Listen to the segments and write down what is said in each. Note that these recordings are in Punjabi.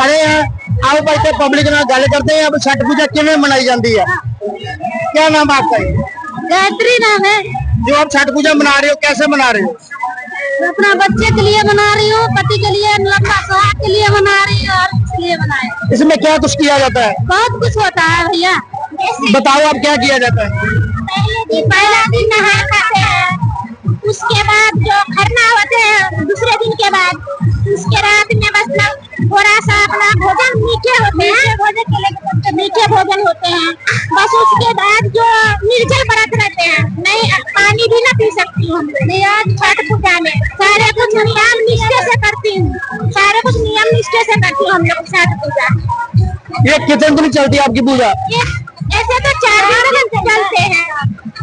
खड़े हैं। तो क्या नाम आपका? जो आप छठ पूजा मना रहे हो कैसे मना रहे हो? पति के लिए मना रही इसमें क्या कुछ किया जाता है? बहुत कुछ होता है भैया। बताओ आप क्या किया जाता है? पहले पहला दिन नहा खाते हैं। उसके बाद जो खरना होते हैं दूसरे दिन के बाद उसके रात में बस ना थोड़ा सा अपना भोजन मीठे होते हैं भोजन के लिए मीठे भोजन होते हैं। बस उसके बाद जो निर्जल व्रत रहते हैं नहीं पानी भी ना पी सकती हूँ। आज छठ पूजा में सारे कुछ नियम निष्ठे से करती हूँ। सारे कुछ नियम निष्ठे से करती हूँ हम लोग छठ पूजा। ये कितने दिन चलती है आपकी पूजा? ऐसे तो चार दिन चलते हैं।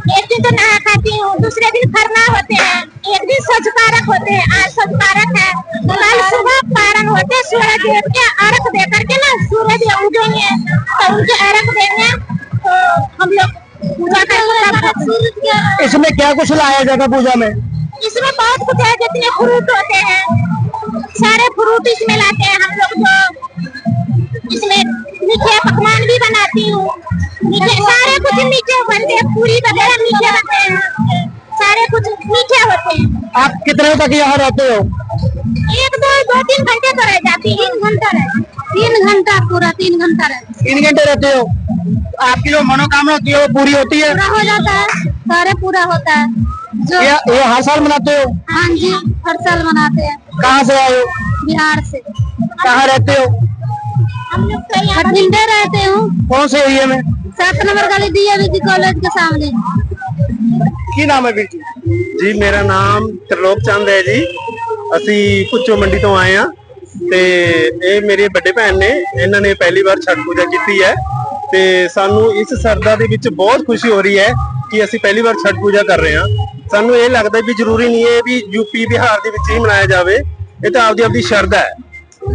एक दिन तो नहा खाती हूँ दूसरे दिन खरना होते हैं एक दिन कारक होते हैं आज सज सूरज देव के अर्घ दे करके ना सूरज उगेंगे तो उनके अर्घ देंगे तो हम लोग पूजा करके इसमें क्या कुछ लाया जाता है पूजा में? इसमें बहुत कुछ है जितने फ्रूट होते हैं। सारे फ्रूट इसमें लाते हैं हम लोग जो इसमें मीठे पकवान भी बनाती हूँ। मीठे सारे कुछ मीठे बनते हैं पूरी वगैरह मीठे बनते हैं। सारे कुछ मीठे होते हैं। आप कितने तक यहाँ रहते हो? एक दो तो दो तीन घंटे तो रह जाती तीन घंटा रह तीन घंटा पूरा तीन घंटा रह तीन घंटे रहते हो? आपकी जो मनोकामना होती है वो पूरी होती है? पूरा हो जाता है सारे पूरा होता है। जो ये, हर साल मनाते हो? हाँ जी हर साल मनाते हैं। कहाँ से आए हो? बिहार से। कहाँ रहते हो? हम लोग तो रहते हो। कौन से एरिया में? सात नंबर गली डी ए कॉलेज के सामने। की नाम है बेटी जी मेरा नाम त्रिलोक चंद है जी। ਅਸੀਂ ਪੁੱਚੋ ਮੰਡੀ ਤੋਂ ਆਏ ਆ ਤੇ ਇਹ ਮੇਰੇ ਵੱਡੇ ਭੈਣ ਨੇ, ਇਹਨਾਂ ਨੇ ਪਹਿਲੀ ਵਾਰ ਛਠ ਪੂਜਾ ਕੀਤੀ ਹੈ ਤੇ ਸਾਨੂੰ ਇਸ ਸਰਦਾ ਦੇ ਵਿੱਚ ਬਹੁਤ ਖੁਸ਼ੀ ਹੋ ਰਹੀ ਹੈ ਕਿ ਅਸੀਂ ਪਹਿਲੀ ਵਾਰ ਛਠ ਪੂਜਾ ਕਰ ਰਹੇ ਹਾਂ। ਸਾਨੂੰ ਇਹ ਲੱਗਦਾ ਵੀ ਜ਼ਰੂਰੀ ਨਹੀਂ ਹੈ ਵੀ ਯੂਪੀ ਬਿਹਾਰ ਦੇ ਵਿੱਚ ਹੀ ਮਨਾਇਆ ਜਾਵੇ, ਇਹ ਤਾਂ ਆਪਦੀ ਆਪਦੀ ਸ਼ਰਧਾ ਹੈ।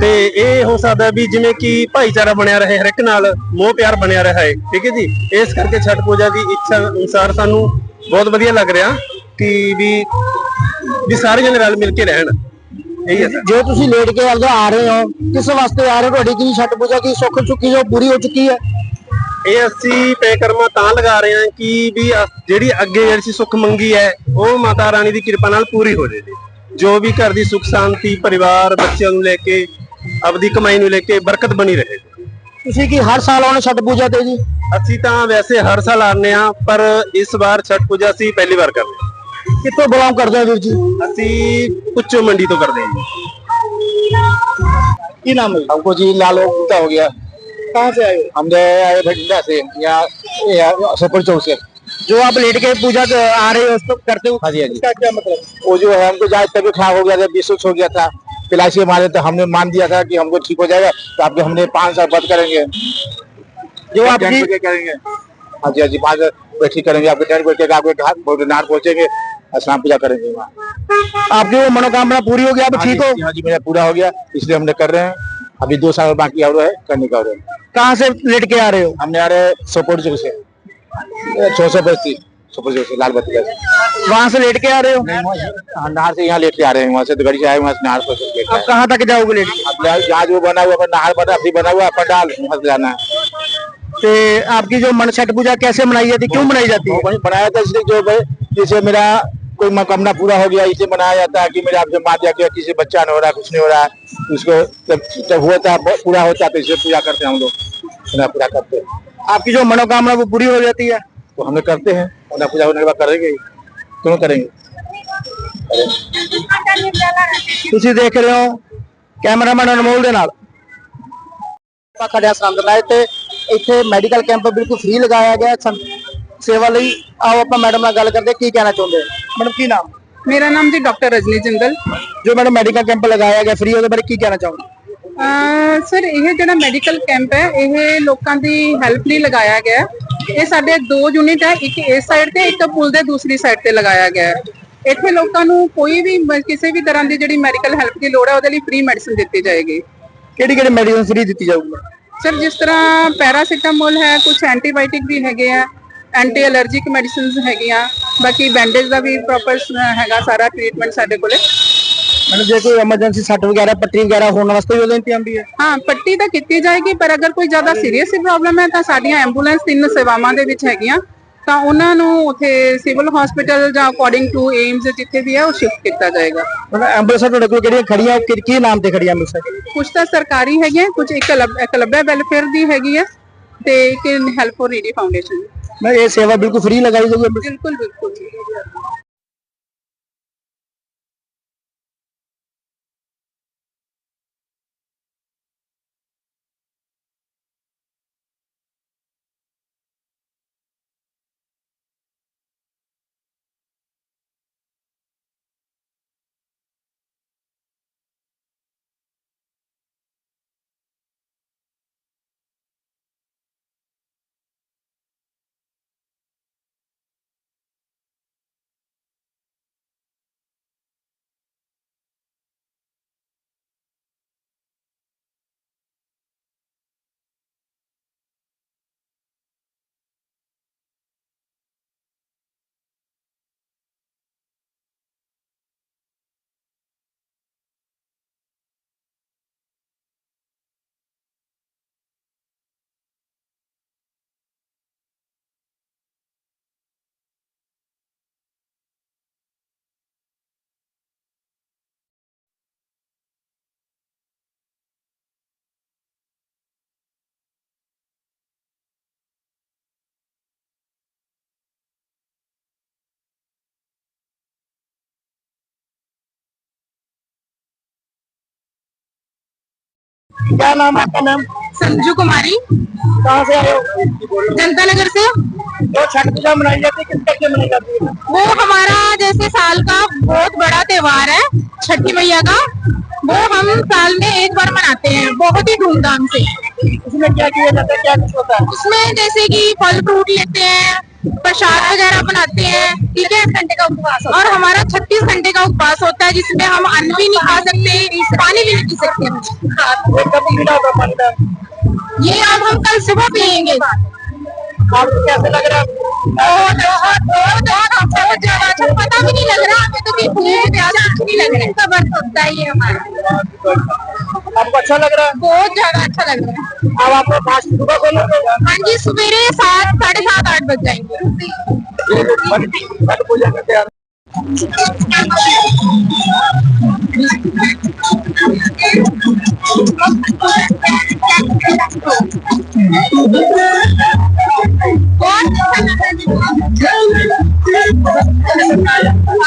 ਤੇ ਇਹ ਹੋ ਸਕਦਾ ਵੀ ਜਿਵੇਂ ਕਿ ਭਾਈਚਾਰਾ ਬਣਿਆ ਰਹੇ, ਹਰ ਇੱਕ ਨਾਲ ਮੋਹ ਪਿਆਰ ਬਣਿਆ ਰਹੇ, ਠੀਕ ਹੈ ਜੀ? ਇਸ ਕਰਕੇ ਛਠ ਪੂਜਾ ਦੀ ਇੱਛਾ ਅਨੁਸਾਰ ਸਾਨੂੰ ਬਹੁਤ ਵਧੀਆ ਲੱਗ ਰਿਹਾ ਕਿ ਵੀ ਵੀ ਸਾਰੇ ਜਣੇ ਰਲ ਮਿਲ ਕੇ ਰਹਿਣ। ਇਹੀ ਹੈ ਸਰ ਜੋ ਤੁਸੀਂ ਲੇਟ ਕੇ ਆਪਦਾ ਆ ਰਹੇ ਹੋ ਕਿਸ ਵਾਸਤੇ ਆ ਰਹੇ ਹੋ? ਤੁਹਾਡੀ ਕੀ ਛਠ ਪੂਜਾ ਕੀ ਸੁੱਖ ਚੁੱਕੀ ਜੋ ਪੂਰੀ ਹੋ ਚੁੱਕੀ ਹੈ? ਇਹ ਅਸੀਂ ਪੈਕਰਮਾ ਤਾਂ ਲਗਾ ਰਹੇ ਹਾਂ ਕਿ ਵੀ ਜਿਹੜੀ ਅੱਗੇ ਜਿਹੜੀ ਸੀ ਸੁੱਖ ਮੰਗੀ ਹੈ ਉਹ ਮਾਤਾ ਰਾਣੀ ਦੀ ਕਿਰਪਾ ਨਾਲ ਪੂਰੀ ਹੋ ਜੇ ਜੀ ਜੋ ਵੀ ਘਰ ਦੀ ਸੁੱਖ ਸ਼ਾਂਤੀ ਪਰਿਵਾਰ ਬੱਚਿਆਂ ਨੂੰ ਲੈ ਕੇ ਆਪਦੀ ਕਮਾਈ ਨੂੰ ਲੈ ਕੇ ਬਰਕਤ ਬਣੀ ਰਹੇ। ਤੁਸੀਂ ਕੀ ਹਰ ਸਾਲ ਆਉਣੇ ਛਠ ਪੂਜਾ ਤੇ ਜੀ? ਅਸੀਂ ਤਾਂ ਵੈਸੇ ਹਰ ਸਾਲ ਆਉਂਦੇ ਹਾਂ ਪਰ ਇਸ ਵਾਰ ਛਠ ਪੂਜਾ ਅਸੀਂ ਪਹਿਲੀ ਵਾਰ ਕਰ ਰਹੇ ਹਾਂ। ਕਿੱਥੋਂ ਬਿਲੋਂਗ ਕਰਦੇ ਹੋ ਵੀਰ ਜੀ ਅਸੀਂ ਪੁੱਚੋ ਮੰਡੀ ਤੋਂ ਕਰਦੇ ਹਾਂ ਜੀ ਕੀ ਨਾਮ ਹੈ हमको जी लाल गुप्ता हो गया कहाँ से आए हो हमने आए भटिंडा से यहाँ यहाँ सुपर चौक से जो आप लेट के पूजा क- आ रहे हो उसको करते हो हाँ जी, हाँ जी। इसका क्या मतलब वो जो है हमको जहाँ तबीयत खराब हो गया था विश्व हो गया था पिलासी हमारे तो हमने मान दिया था कि हमको ठीक हो जाएगा तो आपके हमने पाँच साल बंद करेंगे जो टेंट आपकी पे करेंगे हाँ जी हाँ जी पाँच साल बैठी करेंगे आपके टेंट बैठ के आपके घाट भोजनार पहुंचेंगे स्नान पूजा करेंगे वहाँ। आपकी वो मनोकामना पूरी हो गई आप हाँ ठीक हो? हाँ जी मेरा पूरा हो गया इसलिए हमने कर रहे हैं। अभी दो साल बाकी और है करने का और है। कहाँ से लेट के आ रहे हो? हमने आ रहे सोपोर चौक से। छह सौ बस्ती सुपर चौक से लाल बत्ती वहाँ से लेट के आ रहे हो? हाँ, नहर से यहाँ लेट के आ रहे हैं वहाँ से तो गाड़ी से आए वहाँ से नहर से अब कहाँ तक जाओगे लेट? अब जहाँ जो बना हुआ नहर बना अभी बना हुआ अपन डाल वहाँ से जाना है। ते आपकी जो मन छठ पूजा कैसे मनाई जाती है क्यों मनाई जाती है? बनाया था इसलिए जो जैसे मेरा कोई मनोकामना पूरा हो गया इसे मनाया जाता है कि मेरा आपसे माँ दिया कि किसी बच्चा नहीं हो रहा है कुछ नहीं हो रहा है उसको जब जब हुआ था पूरा होता है तो इसे पूजा करते हैं हम लोग उन्हें पूजा करते हैं आपकी जो मनोकामना वो पूरी हो जाती है तो हम लोग करते हैं उन्हें पूजा होने के बाद करेंगे ही। क्यों करेंगे ਤੁਸੀਂ ਦੇਖ ਰਹੇ ਹੋ ਕੈਮਰਾਮੈਨ ਅਨਮੋਲ ਦੇ ਨਾਲ ਆਪਾਂ ਖੜਿਆ ਸੰਦਨਾਏ ਤੇ ਇੱਥੇ ਮੈਡੀਕਲ ਕੈਂਪ ਬਿਲਕੁਲ ਫ੍ਰੀ ਲਗਾਇਆ ਗਿਆ ਹੈ ਸੰ- ਸੇਵਾ ਲਈ ਆਓ ਆਪਾਂ ਮੈਡਮ ਨਾਲ ਗੱਲ ਕਰਦੇ ਹਾਂ, ਕੀ ਕਹਿਣਾ ਚਾਹੁੰਦੇ ਹੋ ਮੈਡਮ ਕੀ ਨਾਮ? ਮੇਰਾ ਨਾਮ ਜੀ ਡਾਕਟਰ ਰਜਨੀ ਜਿੰਦਲ। ਜੋ ਮੈਡਮ ਮੈਡੀਕਲ ਕੈਂਪ ਲਗਾਇਆ ਗਿਆ ਫ੍ਰੀ ਉਹਦੇ ਬਾਰੇ ਕੀ ਕਹਿਣਾ ਚਾਹੁੰਦੇ ਅਹ ਸਰ ਇਹ ਜਿਹੜਾ ਮੈਡੀਕਲ ਕੈਂਪ ਹੈ ਇਹ ਲੋਕਾਂ ਦੀ ਹੈਲਪ ਲਈ ਲਗਾਇਆ ਗਿਆ ਹੈ। ਇਹ ਸਾਡੇ ਦੋ ਯੂਨਿਟ ਹੈ ਇੱਕ ਇਸ ਸਾਈਡ ਤੇ ਇੱਕ ਪੁਲ ਦੇ ਦੂਸਰੀ ਸਾਈਡ ਤੇ ਲਗਾਇਆ ਗਿਆ ਹੈ। ਇੱਥੇ ਲੋਕਾਂ ਨੂੰ ਕੋਈ ਵੀ ਮ- ਕਿਸੇ ਵੀ ਤਰ੍ਹਾਂ ਦੀ ਜਿਹੜੀ ਮੈਡੀਕਲ ਹੈਲਪ ਦੀ ਲੋੜ ਹੈ ਉਹਦੇ ਲਈ ਫ੍ਰੀ ਮੈਡੀਸਿਨ ਦਿੱਤੀ ਜਾਏਗੀ। ਕਿਹੜੀ ਕਿਹੜੀ ਮੈਡੀਸਿਨ ਫ੍ਰੀ ਦਿੱਤੀ ਜਾਊਗੀ? ਸਰ ਜਿਸ ਤਰ੍ਹਾਂ ਪੈਰਾਸੀਟਾਮੋਲ ਹੈ ਕੁਝ ਐਂਟੀਬਾਇਓਟਿਕ ਵੀ ਹੈਗੇ ਆ ਐਂਟੀ ਅਲਰਜਿਕ ਮੈਡੀਸਿਨਸ ਹੈਗੀਆਂ ਬਾਕੀ ਬੈਂਡੇਜ ਦਾ ਵੀ ਪ੍ਰੋਪਰ ਹੈਗਾ ਸਾਰਾ ਟ੍ਰੀਟਮੈਂਟ ਸਾਡੇ ਕੋਲੇ। ਮਤਲਬ ਜੇ ਕੋਈ ਐਮਰਜੈਂਸੀ ਸੱਟ ਵਗੈਰਾ ਪੱਟੀ ਵਗੈਰਾ ਹੋਣ ਵਾਸਤੇ ਵੀ ਉਹਦਾ ਇੰਤਜ਼ਾਮ ਵੀ ਹੈ? ਹਾਂ ਪੱਟੀ ਤਾਂ ਕੀਤੀ ਜਾਏਗੀ ਪਰ ਅਗਰ ਕੋਈ ਜ਼ਿਆਦਾ ਸੀਰੀਅਸ ਪ੍ਰੋਬਲਮ ਹੈ ਤਾਂ ਸਾਡੀਆਂ ਐਂਬੂਲੈਂਸ ਤਿੰਨ ਸੇਵਾਵਾਂ ਦੇ ਵਿੱਚ ਹੈਗੀਆਂ। ਤਾਂ ਉਹਨਾਂ ਨੂੰ ਉਥੇ ਸਿਵਲ ਹਸਪੀਟਲ ਜਾਂ ਅਕੋਰਡਿੰਗ ਟੂ ਏਮਸ ਜਿੱਥੇ ਵੀ ਹੈ ਉਹ ਸ਼ਿਫਟ ਕੀਤਾ ਜਾਏਗਾ। ਮਤਲਬ ਐਂਬੂਲੈਂਸਾਂ ਤੁਹਾਡੇ ਕੋਲ ਕਿਹੜੀਆਂ ਖੜੀਆਂ ਉਹ ਕਿ- ਕੀ ਨਾਮ ਤੇ ਖੜੀਆਂ ਮਿਲ ਸਕਦੀਆਂ? ਕੁਝ ਤਾਂ ਸਰਕਾਰੀ ਹੈਗੀਆਂ ਕੁਝ ਇੱਕ ਕਲੱਬਾ ਵੈਲਫੇਅਰ ਦੀ ਹੈਗੀ ਹੈ ਤੇ ਇੱਕ ਹੈਲਪ ਫॉर ਨੀਡੀ ਫਾਊਂਡੇਸ਼ਨ ਮੈਂ ਇਹ ਸੇਵਾ ਬਿਲਕੁਲ ਫ੍ਰੀ ਲਗਾਈ ਜਾਊਗੀ ਬਿਲਕੁਲ ਬਿਲਕੁਲ। क्या नाम है आपका मैम? संजू कुमारी। कहाँ से आए हो? जनता नगर से। जो छठ पूजा मनाई जाती है किस करके मनाई जाती है? वो हमारा जैसे साल का बहुत बड़ा त्योहार है छठी मैया का। वो हम साल में एक बार मनाते हैं बहुत ही धूमधाम से। इसमें क्या किया जाता है क्या कुछ होता है? उसमें जैसे कि फल फ्रूट लेते हैं प्रसाद वगैरह बनाते हैं ठीक है? घंटे का उपवास और हमारा छत्तीस घंटे का उपवास होता है जिसमें हम अन्न भी नहीं खा सकते पानी भी नहीं पी सकते। ये अब हम कल सुबह पियेंगे। आपको कैसे लग रहा है? ज़्यादा अच्छा पता भी नहीं लग रहा हमें तो कि भूख प्यास कुछ नहीं लग रहा। है का वर्ष होता है ये हमारा। आपको अच्छा लग रहा है? बहुत ज़्यादा अच्छा लग रहा है। अब आपको फास्ट सुबह खोलोगे हाँ जी सवेरे सात साढ़े सात आठ बज जाएँगे। छठ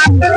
अच्छा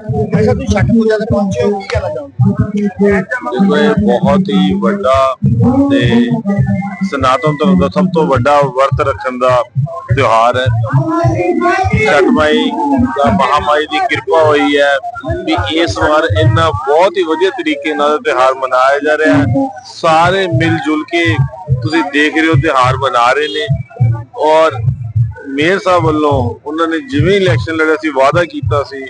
ਅੱਛਾ, ਤੁਸੀਂ ਛੱਠ ਪੂਜਾ ਤੇ ਪਹੁੰਚੇ ਹੋ, ਕੀ ਕਹਿਣਾ ਚਾਹੋਗੇ? ਇਹ ਬਹੁਤ ਹੀ ਵੱਡਾ ਤੇ ਸਨਾਤਨ ਧਰਮ ਦਾ ਸਭ ਤੋਂ ਵੱਡਾ ਵਰਤ ਰੱਖਣ ਦਾ ਤਿਉਹਾਰ ਹੈ। ਛਠ ਮਾਈ ਦਾ ਮਹਾਮਾਈ ਦੀ ਕਿਰਪਾ ਹੋਈ ਹੈ ਵੀ ਇਸ ਵਾਰ ਇੰਨਾ ਬਹੁਤ ਹੀ ਵਧੀਆ ਤਰੀਕੇ ਨਾਲ ਤਿਉਹਾਰ ਮਨਾਇਆ ਜਾ ਰਿਹਾ ਹੈ। ਸਾਰੇ ਮਿਲ ਜੁਲ ਕੇ ਤੁਸੀਂ ਦੇਖ ਰਹੇ ਹੋ ਤਿਉਹਾਰ ਮਨਾ ਰਹੇ ਨੇ ਔਰ ਮੇਅਰ ਸਾਹਿਬ ਵੱਲੋਂ ਉਹਨਾਂ ਨੇ ਜਿਵੇਂ ਇਲੈਕਸ਼ਨ ਲੜਿਆ ਸੀ, ਵਾਅਦਾ ਕੀਤਾ ਸੀ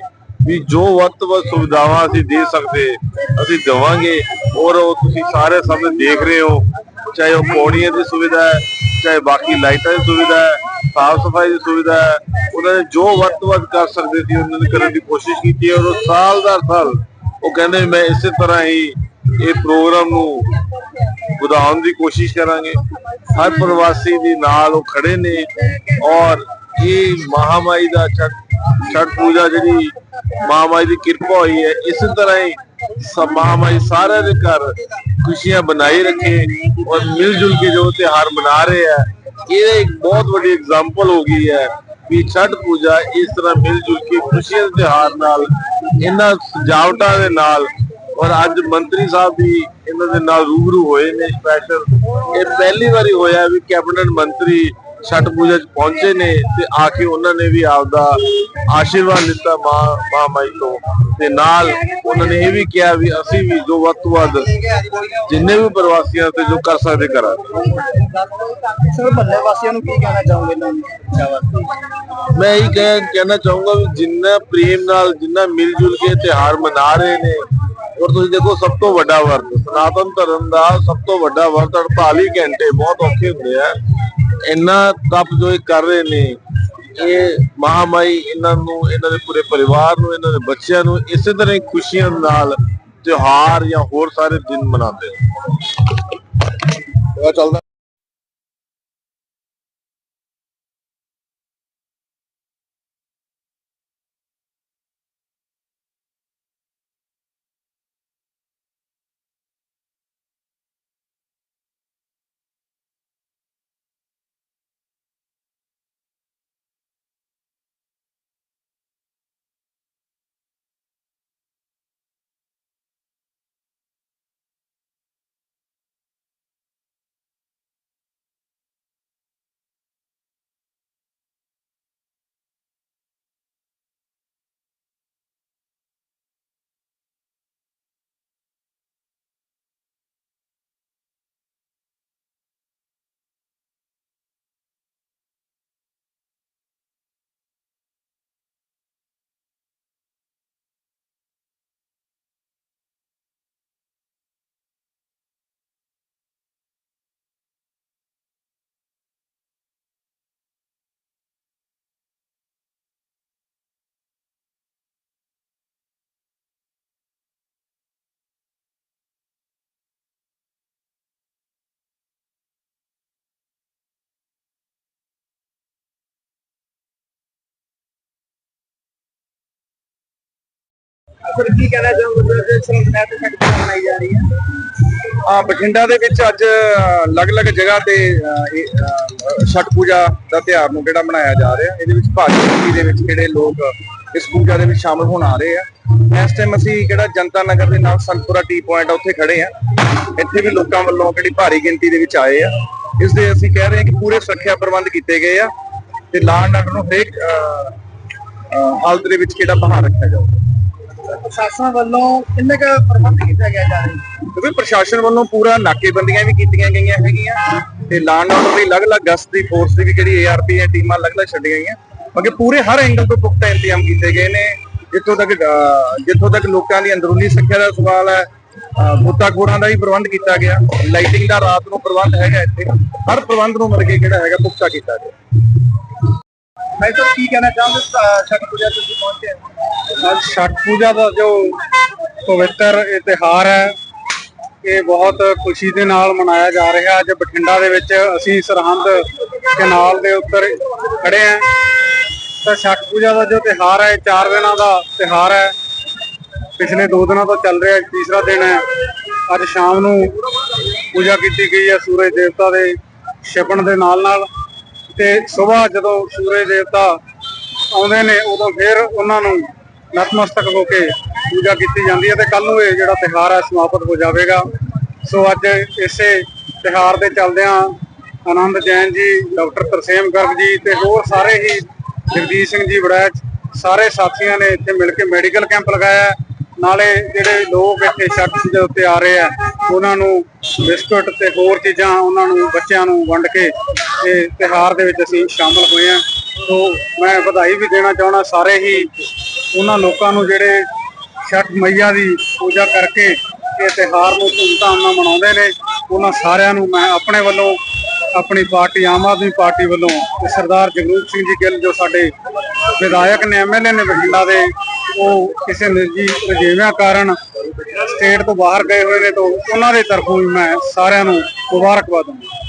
ਵੀ ਜੋ ਵੱਧ ਤੋਂ ਵੱਧ ਸੁਵਿਧਾਵਾਂ ਅਸੀਂ ਦੇ ਸਕਦੇ, ਅਸੀਂ ਦੇਵਾਂਗੇ, ਔਰ ਉਹ ਤੁਸੀਂ ਸਾਰੇ ਸਾਹਮਣੇ ਦੇਖ ਰਹੇ ਹੋ, ਚਾਹੇ ਉਹ ਪੌੜੀਆਂ ਦੀ ਸੁਵਿਧਾ ਹੈ, ਚਾਹੇ ਬਾਕੀ ਲਾਈਟਾਂ ਦੀ ਸੁਵਿਧਾ ਹੈ, ਸਾਫ਼ ਸਫ਼ਾਈ ਦੀ ਸੁਵਿਧਾ ਹੈ, ਉਹਨਾਂ ਨੇ ਜੋ ਵੱਧ ਤੋਂ ਵੱਧ ਕਰ ਸਕਦੇ ਸੀ, ਉਹਨਾਂ ਨੇ ਕਰਨ ਦੀ ਕੋਸ਼ਿਸ਼ ਕੀਤੀ ਔਰ ਉਹ ਸਾਲ ਦਰ ਸਾਲ ਉਹ ਕਹਿੰਦੇ ਮੈਂ ਇਸੇ ਤਰ੍ਹਾਂ ਹੀ ਇਹ ਪ੍ਰੋਗਰਾਮ ਨੂੰ ਵਧਾਉਣ ਦੀ ਕੋਸ਼ਿਸ਼ ਕਰਾਂਗੇ। ਹਰ ਪ੍ਰਵਾਸੀ ਦੇ ਨਾਲ ਉਹ ਖੜੇ ਨੇ, ਔਰ ਇਹ ਮਹਾਮਾਈ ਦਾ ਛਠ ਛਠ ਪੂਜਾ ਜਿਹੜੀ ਮਹਾਮਾਈ ਦੀ ਕਿਰਪਾ ਹੋਈ ਹੈ। ਇਸੇ ਤਰ੍ਹਾਂ ਹੀ ਸਭ ਮਹਾਮਾਈ ਸਾਰਿਆਂ ਦੇ ਘਰ ਖੁਸ਼ੀਆਂ ਬਣਾਈ ਰੱਖੇ ਔਰ ਮਿਲ ਜੁਲ ਕੇ ਜੋ ਤਿਉਹਾਰ ਮਨਾ ਰਹੇ ਹੈ ਇਹ ਇੱਕ ਬਹੁਤ ਵੱਡੀ ਐਗਜ਼ਾਮਪਲ ਹੋ ਗਈ ਹੈ ਵੀ ਛਠ ਪੂਜਾ ਇਸ ਤਰ੍ਹਾਂ ਮਿਲ ਜੁਲ ਕੇ ਖੁਸ਼ੀਆਂ ਦੇ ਤਿਉਹਾਰ ਨਾਲ, ਇਹਨਾਂ ਸਜਾਵਟਾਂ ਦੇ ਨਾਲ ਔਰ ਅੱਜ ਮੰਤਰੀ ਸਾਹਿਬ ਵੀ ਇਹਨਾਂ ਦੇ ਨਾਲ ਰੂਬਰੂ ਹੋਏ ਨੇ ਸਪੈਸ਼ਲ ਇਹ ਪਹਿਲੀ ਵਾਰੀ ਹੋਇਆ ਵੀ ਕੈਬਨਿਟ ਮੰਤਰੀ ਛਠ ਪੂਜਾ 'ਚ ਪਹੁੰਚੇ ਨੇ ਤੇ ਆ ਕੇ ਉਹਨਾਂ ਨੇ ਵੀ ਆਪਦਾ ਆਸ਼ੀਰਵਾਦ ਲਿੱਤਾ ਮਾਂ ਮਾਂ ਮਾਈ ਤੋਂ। ਤੇ ਨਾਲ ਉਹਨਾਂ ਨੇ ਇਹ ਵੀ ਕਿਹਾ ਵੀ ਅਸੀਂ ਵੀ ਜੋ ਵੱਧ ਤੋਂ ਵੱਧ ਜਿੰਨੇ ਵੀ ਪ੍ਰਵਾਸੀਆਂ ਤੇ ਜੋ ਕਰ ਸਕਦੇ ਕਰਾਂਗੇ। ਸਰ ਮੱਲੇ ਵਾਸੀਆਂ ਨੂੰ ਕੀ ਕਹਿਣਾ ਚਾਹੋਗੇ ਮੈਂ ਇਹ ਕਹਿ ਕਹਿਣਾ ਚਾਹੂੰਗਾ ਵੀ ਜਿੰਨਾ ਪ੍ਰੇਮ ਨਾਲ ਜਿੰਨਾ ਮਿਲ ਜੁਲ ਕੇ ਤਿਉਹਾਰ ਮਨਾ ਰਹੇ ਨੇ ਔਰ ਤੁਸੀਂ ਦੇਖੋ ਸਭ ਤੋਂ ਵੱਡਾ ਵਰਤ ਸਨਾਤਨ ਧਰਮ ਦਾ ਸਭ ਤੋਂ ਵੱਡਾ ਵਰਤ 48 ਘੰਟੇ ਬਹੁਤ ਔਖੇ ਹੁੰਦੇ ਆ। ਇੰਨਾ ਤਪ ਜੋ ਇਹ ਕਰ ਰਹੇ ਨੇ, ਇਹ ਮਹਾਮਾਈ ਇਹਨਾਂ ਨੂੰ, ਇਹਨਾਂ ਦੇ ਪੂਰੇ ਪਰਿਵਾਰ ਨੂੰ, ਇਹਨਾਂ ਦੇ ਬੱਚਿਆਂ ਨੂੰ ਇਸੇ ਤਰ੍ਹਾਂ ਹੀ ਖੁਸ਼ੀਆਂ ਨਾਲ ਤਿਉਹਾਰ ਜਾਂ ਹੋਰ ਸਾਰੇ ਦਿਨ ਮਨਾਉਂਦੇ ਨੇ। ਚੱਲਦਾ ਸਰ ਕੀ ਕਹਿਣਾ ਚਾਹੋਗੇ? ਸਰ ਸਰਹੰਦ ਤੇ ਛੱਠ ਪੂਜਾ ਜਾ ਰਹੀ ਹੈ। ਆ ਬਠਿੰਡਾ ਦੇ ਵਿੱਚ ਅੱਜ ਅਲੱਗ-ਅਲੱਗ ਜਗ੍ਹਾ ਤੇ ਛਠ ਪੂਜਾ ਦਾ ਤਿਉਹਾਰ ਨੂੰ ਜਿਹੜਾ ਮਨਾਇਆ ਜਾ ਰਿਹਾ। ਇਹਦੇ ਵਿੱਚ ਭਾਰੀ ਦੇ ਵਿੱਚ ਜਿਹੜੇ ਲੋਕ ਇਸ ਪੂਜਾ ਦੇ ਵਿੱਚ ਸ਼ਾਮਲ ਹੋਣ ਆ ਰਹੇ ਆ। ਇਸ ਟਾਈਮ ਅਸੀਂ ਜਿਹੜਾ ਜਨਤਾ ਨਗਰ ਦੇ ਨਾਲ ਸੰਤਪੁਰਾ ਟੀ ਪੁਆਇੰਟ ਉੱਥੇ ਖੜੇ ਆ। ਇੱਥੇ ਵੀ ਲੋਕਾਂ ਵੱਲੋਂ ਜਿਹੜੀ ਭਾਰੀ ਗਿਣਤੀ ਦੇ ਵਿੱਚ ਆਏ ਆ। ਇਸ ਦੇ ਅਸੀਂ ਕਹਿ ਰਹੇ ਹਾਂ ਕਿ ਪੂਰੇ ਸੁਰੱਖਿਆ ਪ੍ਰਬੰਧ ਕੀਤੇ ਗਏ ਆ। ਤੇ ਲਾਅ ਐਂਡ ਆਰਡਰ ਨੂੰ ਹਰੇਕ ਹਾਲਤ ਦੇ ਵਿੱਚ ਕਿਹੜਾ ਬਹਾਰ ਰੱਖਿਆ ਜਾਊਗਾ? ਪ੍ਰਸ਼ਾਸਨ ਵੱਲੋਂ ਕਿੰਨੇ ਕੁ ਪ੍ਰਬੰਧ ਕੀਤਾ ਗਿਆ ਜਾ ਰਿਹਾ ਹੈ ਕਿਉਂਕਿ ਪ੍ਰਸ਼ਾਸਨ ਵੱਲੋਂ ਪੂਰਾ ਨਾਕੇਬੰਦੀਆਂ ਵੀ ਕੀਤੀਆਂ ਗਈਆਂ ਹੈਗੀਆਂ ਤੇ ਲਾਂਡ ਆਰਡਰ ਦੀ ਅਲੱਗ-ਅਲੱਗ ਗਸ਼ਤ ਦੀ ਫੋਰਸ ਦੀ ਵੀ ਜਿਹੜੀ ਏਆਰਪੀ ਦੀਆਂ ਟੀਮਾਂ ਅਲੱਗ-ਅਲੱਗ ਛੱਡੀਆਂ ਗਈਆਂ। ਬਾਕੀ ਪੂਰੇ ਹਰ ਐਂਗਲ ਤੋਂ ਪੁਖਤਾ ਇੰਤਜ਼ਾਮ ਕੀਤੇ ਗਏ ਨੇ। ਜਿੱਥੋਂ ਤੱਕ ਅਹ, ਜਿੱਥੋਂ ਤੱਕ ਲੋਕਾਂ ਦੀ ਅੰਦਰੂਨੀ ਸਿੱਖਿਆ ਦਾ ਸਵਾਲ ਹੈ ਮੁੱਤਾਖੋਰਾਂ ਦਾ ਵੀ ਪ੍ਰਬੰਧ ਕੀਤਾ ਗਿਆ। ਲਾਈਟਿੰਗ ਦਾ ਰਾਤ ਨੂੰ ਪ੍ਰਬੰਧ ਹੈਗਾ ਇੱਥੇ। ਹਰ ਪ੍ਰਬੰਧ ਨੂੰ ਮਿਲ ਕੇ ਜਿਹੜਾ ਹੈਗਾ ਪੁਖਤਾ ਕੀਤਾ ਗਿਆ। ਮੈਂ ਸਰ ਕੀ ਕਹਿਣਾ ਚਾਹੁੰਦਾ ਛੱਠ ਪੂਜਾ ਤੁਸੀਂ ਪਹੁੰਚੇ ਹੋ। ਛਠ ਪੂਜਾ ਦਾ ਜੋ ਪਵਿੱਤਰ ਇਹ ਤਿਉਹਾਰ ਹੈ, ਇਹ ਬਹੁਤ ਖੁਸ਼ੀ ਦੇ ਨਾਲ ਮਨਾਇਆ ਜਾ ਰਿਹਾ। ਅੱਜ ਬਠਿੰਡਾ ਦੇ ਵਿੱਚ ਅਸੀਂ ਸਰਹੰਦ ਕਨਾਲ ਦੇ ਉੱਤਰ ਖੜੇ ਹਾਂ। ਤਾਂ ਛਠ ਪੂਜਾ ਦਾ ਜੋ ਤਿਉਹਾਰ ਹੈ, ਇਹ 4 ਦਿਨਾਂ ਦਾ ਤਿਉਹਾਰ ਹੈ। ਪਿਛਲੇ ਦੋ ਦਿਨਾਂ ਤੋਂ ਚੱਲ ਰਿਹਾ, ਤੀਸਰਾ ਦਿਨ ਹੈ। ਅੱਜ ਸ਼ਾਮ ਨੂੰ ਪੂਜਾ ਕੀਤੀ ਗਈ ਹੈ ਸੂਰਜ ਦੇਵਤਾ ਦੇ ਛਪਣ ਦੇ ਨਾਲ ਨਾਲ ਤੇ ਸਵੇਰ ਜਦੋਂ ਸੂਰਜ ਦੇਵਤਾ ਆਉਂਦੇ ਨੇ, ਉਦੋਂ ਫਿਰ ਉਹਨਾਂ ਨੂੰ ਨਤਮਸਤਕ ਹੋ ਕੇ ਪੂਜਾ ਕੀਤੀ ਜਾਂਦੀ ਹੈ ਤੇ ਕੱਲ ਨੂੰ ਇਹ ਜਿਹੜਾ ਤਿਹਾਰ ਹੈ ਸਮਾਪਤ ਹੋ ਜਾਵੇਗਾ। ਸੋ ਅੱਜ ਇਸੇ ਤਿਹਾਰ ਦੇ ਚੱਲਦਿਆਂ ਆਨੰਦ ਜੈਨ ਜੀ, ਡਾਕਟਰ ਤਰਸੇਮ ਗਰਗ ਜੀ ਤੇ ਹੋਰ ਸਾਰੇ ਹੀ ਜਗਦੀਸ਼ ਸਿੰਘ ਜੀ ਵੜੈਚ, ਸਾਰੇ ਸਾਥੀਆਂ ਨੇ ਇੱਥੇ ਮਿਲ ਕੇ ਮੈਡੀਕਲ ਕੈਂਪ ਲਗਾਇਆ ਨਾਲੇ ਜਿਹੜੇ ਲੋਕ ਇੱਥੇ ਛੱਠ ਪੂਜਾ ਉੱਤੇ ਆ ਰਹੇ ਆ, ਉਹਨਾਂ ਨੂੰ ਬਿਸਕੁਟ ਤੇ ਹੋਰ ਚੀਜ਼ਾਂ ਉਹਨਾਂ ਨੂੰ ਬੱਚਿਆਂ ਨੂੰ ਵੰਡ ਕੇ ਇਹ ਤਿਹਾਰ ਦੇ ਵਿੱਚ ਅਸੀਂ ਸ਼ਾਮਲ ਹੋਏ ਆ। ਸੋ ਮੈਂ ਵਧਾਈ ਵੀ ਦੇਣਾ ਚਾਹਣਾ ਸਾਰੇ ਹੀ ਉਹਨਾਂ ਲੋਕਾਂ ਨੂੰ ਜਿਹੜੇ ਛਠ ਮਈਆ ਦੀ ਪੂਜਾ ਕਰਕੇ ਇਹ ਤਿਹਾਰ ਨੂੰ ਧੂਮਧਾਮ ਨਾਲ ਮਨਾਉਂਦੇ ਨੇ, ਉਹਨਾਂ ਸਾਰਿਆਂ ਨੂੰ ਮੈਂ ਆਪਣੇ ਵੱਲੋਂ, ਆਪਣੀ ਪਾਰਟੀ, ਆਮ ਆਦਮੀ ਪਾਰਟੀ ਵੱਲੋਂ ਤੇ ਸਰਦਾਰ ਜਗਰੂਪ ਸਿੰਘ ਜੀ ਗਿੱਲ ਜੋ ਸਾਡੇ ਵਿਧਾਇਕ ਨੇ ਐਮਐਲਏ ਨੇ ਬਠਿੰਡਾ ਦੇ ਉਹ ਕਿਸੇ ਨਿੱਜੀ ਰਜੇਵਿਆਂ ਕਾਰਨ ਸਟੇਟ ਤੋਂ ਬਾਹਰ ਗਏ ਹੋਏ ਨੇ, ਤਾਂ ਉਹਨਾਂ ਦੇ ਤਰਫੋਂ ਵੀ ਮੈਂ ਸਾਰਿਆਂ ਨੂੰ ਮੁਬਾਰਕਬਾਦ ਦਿੰਦਾ।